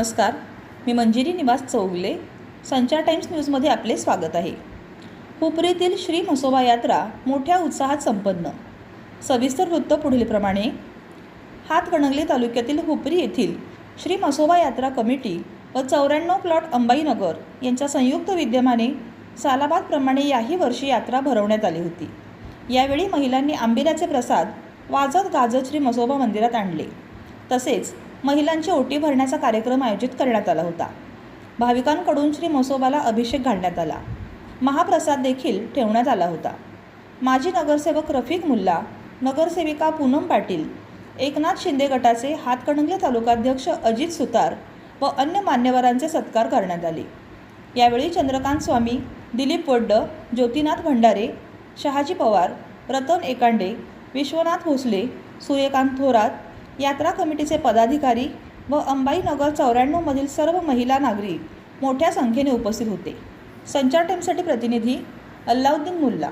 नमस्कार. मी मंजिरी निवास चौगले. संचार टाइम्स न्यूजमध्ये आपले स्वागत आहे. हुपरीतील श्री म्हसोबा यात्रा मोठ्या उत्साहात संपन्न. सविस्तर वृत्त पुढीलप्रमाणे. हातकणंगले तालुक्यातील हुपरी येथील श्री म्हसोबा यात्रा कमिटी व चौऱ्याण्णव प्लॉट अंबाईनगर यांच्या संयुक्त विद्यमाने सालाबादप्रमाणे याही वर्षी यात्रा भरवण्यात आली होती. यावेळी महिलांनी आंबिलाचे प्रसाद वाजत गाजत श्री म्हसोबा मंदिरात आणले. तसेच महिलांची ओटी भरण्याचा कार्यक्रम आयोजित करण्यात आला होता. भाविकांकडून श्री मोसोबाला अभिषेक घालण्यात आला. महाप्रसाद देखील ठेवण्यात आला होता. माजी नगरसेवक रफिक मुल्ला नगरसेविका पूनम पाटील एकनाथ शिंदे गटाचे हातकणंगले तालुकाध्यक्ष अजित सुतार व अन्य मान्यवरांचे सत्कार करण्यात आले. यावेळी चंद्रकांत स्वामी दिलीप वड्ड ज्योतिनाथ भंडारे शहाजी पवार रतन एकांडे विश्वनाथ भोसले सूर्यकांत थोरात यात्रा कमिटीचे पदाधिकारी व अंबाई नगर चौऱ्याण्णवमधील सर्व महिला नागरिक मोठ्या संख्येने उपस्थित होते. संचार टाईमसाठी प्रतिनिधी अल्लाउद्दीन मुल्ला.